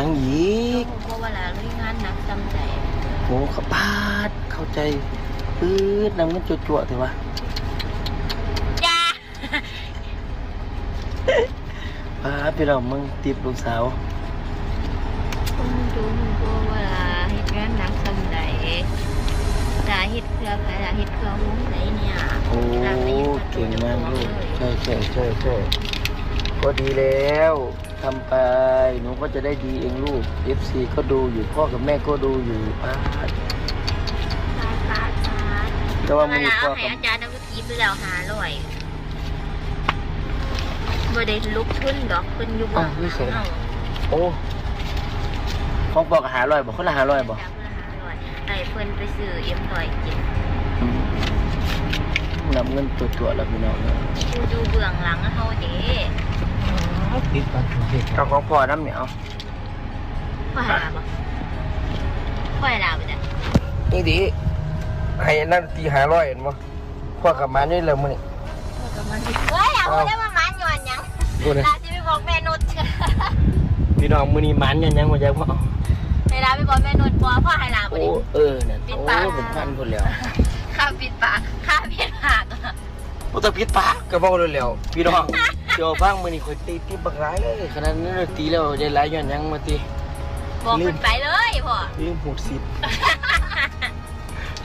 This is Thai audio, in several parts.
ยังอีกผมก็เวลาเรื่องงานหนักจำใจโอ้ขบาดเข้าใจปื๊ดนำเงินจั่วๆเถอะวะจ้าป้าดพี่น้องมึงติบลูกสาวผมดูผมก็เวลาเฮ็ดงานหนักจำใจตาเฮ็ดเครือใครตาเฮ็ดเครือวงไหนเนี่ยโอ้เก่งมากลูกใช่ใช่ใช่ใช่ก็ดีแล้ว ทำไป หนูก็จะได้ดีเองลูก FC ก็ดูอยู่พ่อกับแม่ก็ดูอยู่ป้าดตาตาตาแต่ว่าเวมึงลาพ่อเอาให้กับอาจารย์เอาไปกีไปแล้วหาร้อยบ่ได้ลุกทุนดอกเพิ่นอยู่บ่เนาะโอ้ของบอกหาลอยบอกคนละหาลอยบอกไอ้เพิ่นไปซื้อเอ็มร้อยกินนำเงินตัวตัวๆแล้วพี่น้องเนี่ยกูดูเบื้องหลังเฮาเด้ ติดปันถูกเหตุเอาของพ่อน้ำเหนียวพ่อหาบ่พ่อให้ลาบ่จ้ะนี่ดิให้นั่นตีหาร้อยเห็นบ่พ่อกับมานี่เลยมึงนี่พ่อก็มาสิเฮ้ยเอาได้มาหมานย้อนยังดูเลยลาสิไปบอกแม่นุชพี่น้องมือนี้หมันยังยังมาจากพ่อให้ลาไปบอกแม่นุชบ่พ่อให้ลาบ่ด้เออเนี่ยปิดปากเป็นพันคนแล้วข้าปิดปากข้าปิดปากโอ้แต่พิษปากก็บอกเลยแล้วพี่น้อง เจ้าพังมือนี้คอยตีตีบักร้ายเลยขนาดนั้นเราตีแล้วได้หลายย้อนยังมาตีบอกเพิ่นไปเลยพ่อลืมหูดสิบ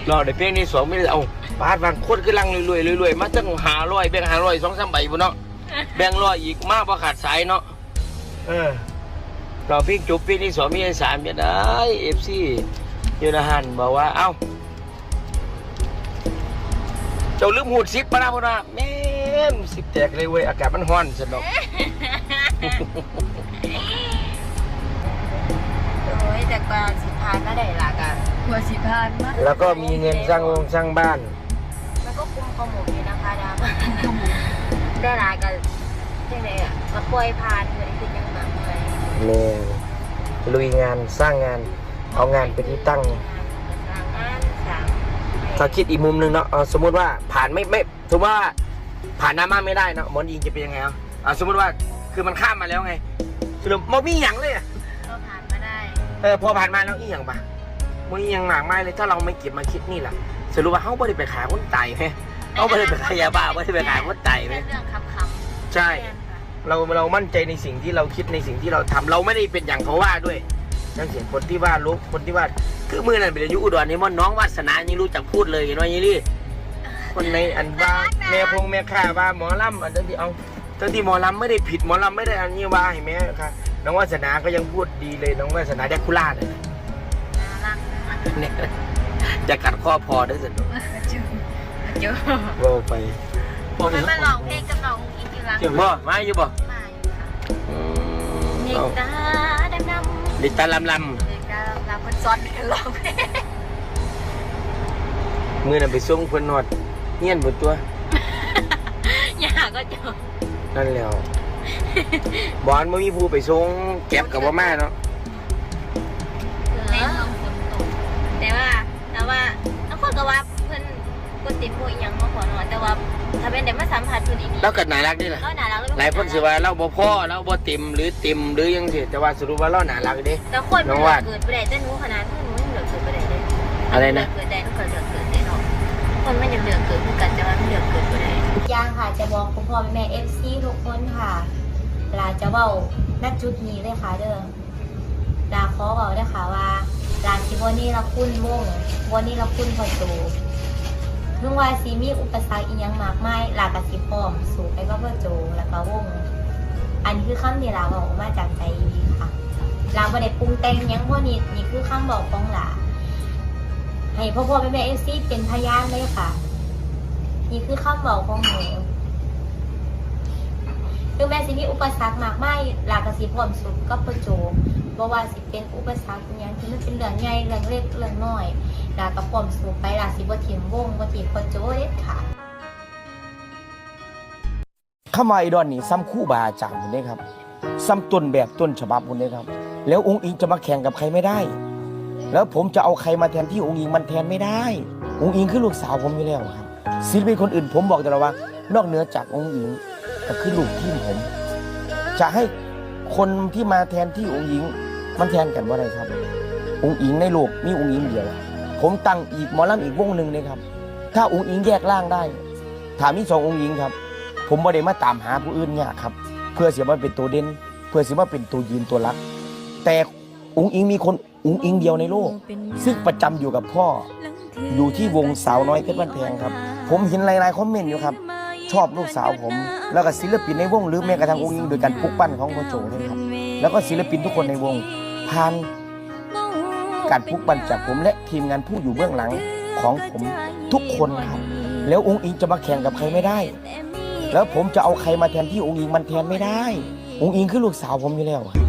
รอได้เพียงนี้สองไม่ได้เอาบาทบางคนกำลังรวยๆรวยๆมาตั้งหาร้อยแบ่งหาร้อยสองสามใบบ่เนาะแบ่งร้อยอีกมากพอขาดสายเนาะเออเราพี่จุบพี่นี่สองมีไอ้สามจะได้เอฟซียูนาฮันบอกว่าเอ้าเจ้าลืมหูดสิบปะนะพ่อนะแม่ มสิบแตกเลยเว้ยอากาศมันร้อนสนอกโอ้ยแต่กว่าสิพานมาได้ล่ะกะกว่าสิพานมาแล้วก็มีเงินสร้างโรงสร้างบ้าน มันก็คุ้มข้อมูลอยู่นะคะดามได้หลายกันจังไดอะมาปล่อยผ่านเหมือนคือยังหนักเลยแม่ลุยงานสร้างงาน เอางานเป็นที่ตั้งสร้างงานสร้างถ้าคิดอีกมุมหนึ่งเนาะเอาสมมติว่าผ่านไม่ไม่สมมติว่า ผ่านหน้ามาไม่ได้เนาะหมอนยิงจะเป็นยังไงเอาเอาสมมติว่าคือมันข้ามมาแล้วไงสรุปมันมีหยังเลยอะก็ผ่านมาได้ เออพอผ่านมาแล้วอีหยังปะมันอีหยังหมากไม่เลยถ้าเราไม่เก็บมาคิดนี่แหละสรุปว่าเขาไม่ได้ไปขายคนตายไหมเขาไม่ได้ไปขายยาบ้าไม่ได้ไปขายคนตายไหมเป็นเรื่องคำคำใช่ เราเรามั่นใจในสิ่งที่เราคิดในสิ่งที่เราทำเราไม่ได้เป็นอย่างเขาว่าด้วยนั่นเสียงคนที่ว่าลูกคนที่ว่า คือมือนั่นเป็นอายุอุดรนี่มันน้องวาสนายังรู้จักพูดเลยเห็นไหมยี่ลี่ คนในอันว่าแม่พงแม่ข้าว่าหมอลำอันนั้นที่เอาทั้งที่หมอลำไม่ได้ผิดหมอลำไม่ได้อันนี้ว่าเห็นไหมค่ะน้องวาสนาก็ยังพูดดีเลยน้องวาสนาแดกคุล่าเนี่ยน่ารักนะเนี่ยจะกัดข้อพอได้สิจูจูว่าไปมันมาลองเพลงกับน้องอีกทีหลังเจ๋งบ่มาอยู่บ่มาอยู่ค่ะอืมเด็กเอาตาดำดำเด็กตาลำลเด็กตาดำดำคนซ้อนกันร้องเพลงำมือนั่นไปส่งเพิ่นนอด เงี้ยนบนตัวอย่าก็เจอนั่นแหล้ว บอลไม่มีผู้ไปส่งเก็บกับว่าแม่เนาะในห้องฝนตกแต่ว่าแต่ว่าแล้วคนก็ว่าเพิ่นกติดพวกอีหยังมาขอหน่อยแต่ว่าถ้าเป็นเด็กมาสัมผัสเพิ่นอีกนี่เราเกิดน่ารักดีล่ะก็น่ารักหลายคนสิว่าเราบ่พ่อเราบ่เต็มหรือเต็มหรือยังสิแต่ว่าสรุปว่าเราน่ารักเด้แต่คนน้มันองเหลืวาอดเกิดไปได้แต่หนูขนาดเพิ่นหนูยังเหลือเกิดไปได้เลยอะไรนะเกิดได้หนูก็เหลือเกิดได้เนาะ คนมันยังเหลือดเกิดคือกันแต่ว่ามันเหลือดเกิดไปได้ย่างค่ะจะบอกคุณพ่อแม่เอฟซีทุกคนค่ะลาจะเว้าณจุดนี้เลยค่ะเด้อลาขอบอกด้วยค่ะว่าลาที่วันนี้เราคุ้นวงวันนี้เราคุ้นพอตูถึงว่าซีมีอุปสรรคอีกยังมากมายลากระสิพร้อมสู่ไปก็พ่อโจแล้วก็วงอันนี้คือคำที่ลาบอกมาจากใจดีค่ะลาไม่ได้ปรุงแต่งยังพวกนี้นี่คือคำบอกของลา ให้พ่อพ่อแม่แม่เอฟซีเป็นพยานเลยค่ะ นี่คือคำบอกของหนูถึงแม้สิมีอุปสรรคมากมายลากสิพร้อมสุดก็เพื่อโจบ่ว่าสิเป็นอุปสรรคอหยังที่มันเป็นเรื่องใหญ่เรื่องเล็กเรื่องน้อยลากระพร้อมสู้ไปลาสิบ่ถิ่มวงบ่ถิ่มคนโจเด็ดขาดคำว่าไอดอลนี่ซ้ำคู่บาอาจารย์คนนี้ครับซ้ำต้นแบบต้นฉบับคนนี้ครับ แล้วองค์อิงจะมาแข่งกับใครไม่ได้ แล้วผมจะเอาใครมาแทนที่องค์อิงมันแทนไม่ได้องค์อิงคือลูกสาวผมอยู่แล้วครับศิลปินคนอื่นผมบอกแต่ละว่า นอกเหนือจากองค์อิงก็คือลูกทีมผม จะให้คนที่มาแทนที่องค์อิง มันแทนกันว่าไรครับ องค์อิงในโลกมีองค์อิงเดียว ผมตั้งอีกหมอลำอีกวงหนึ่งเลยครับ ถ้าองค์อิงแยกร่างได้ ถามมีสององค์อิงครับ ผมบ่ได้มาตามหาผู้อื่นเนี่ยครับ เพื่อเสียมาเป็นตัวเด่นเพื่อเสียมาเป็นตัวยืนตัวรัก แต่ องค์อิงมีคนองค์อิงเดียวในโลก ซึ่งประจำอยู่กับพ่อ อยู่ที่วงสาวน้อยเพชรบ้านแพงครับ ผมเห็นหลายๆคอมเมนต์อยู่ครับ ชอบลูกสาวผม แล้วก็ศิลปินในวงหรือแม้กระทั่งองค์อิงโดยการปุกปั้นของพ่อโจเลยครับ แล้วก็ศิลปินทุกคนในวงผ่านการปุกปั้นจากผมและทีมงานผู้อยู่เบื้องหลังของผมทุกคนครับ แล้วองค์อิงจะมาแข่งกับใครไม่ได้ แล้วผมจะเอาใครมาแทนที่องค์อิงมันแทนไม่ได้ องค์อิงคือลูกสาวผมอยู่แล้วครับ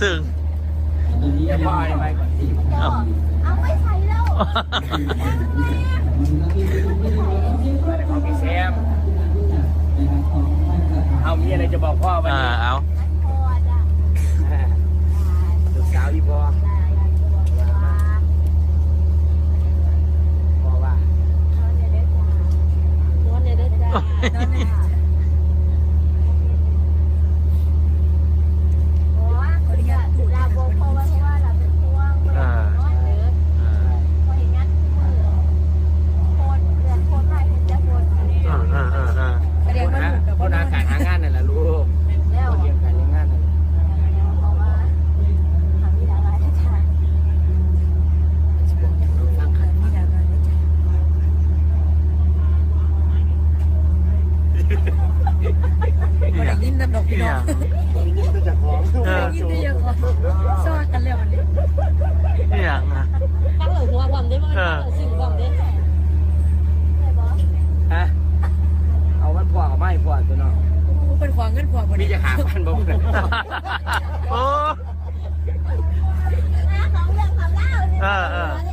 ซึ่งเดี๋ยวพ่อให้ไปก่อนเอาเอาไปใส่แล้วไปแต่ของพี่แซมเอามีอะไรจะบอกพ่อวันอ่านี้เอาาพับ่เโอ้ ของเรื่องของเล่าเออเอ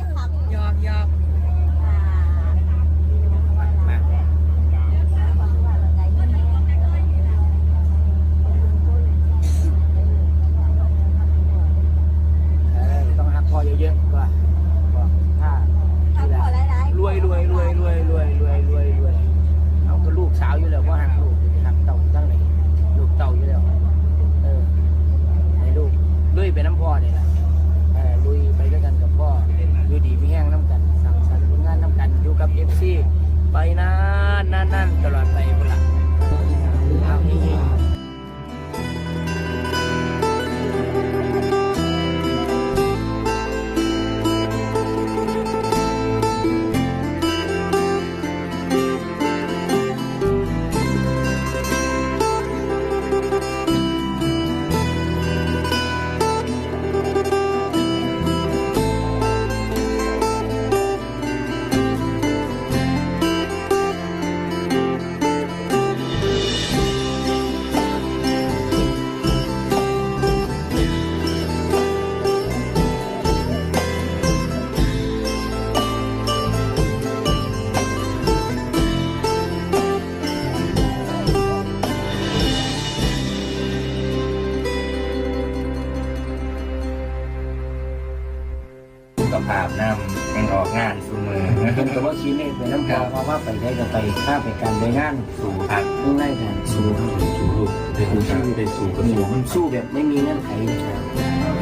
ตัวว่าคีเมฆเป็นน้ำพอเพราะว่าไปได้ก็ไปข้าไปการไปงานสู่พักต้องไล่กันสู้ครับสู่ลูกไปสู่ชีวิตไปสู่กระนี่ทรวงมันสู้แบบไม่มีเงื่อนไขนะครับ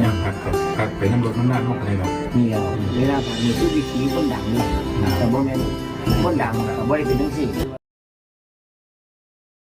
ย่างพักกับพักไปน้ำรถน้ำน้ำห้องอะไรหรอกนี่เราเวลาผ่านนี่คือวิธีคนดังนี่แต่บ่แม่นคนดังแต่บ่ได้เป็นทั้งสี่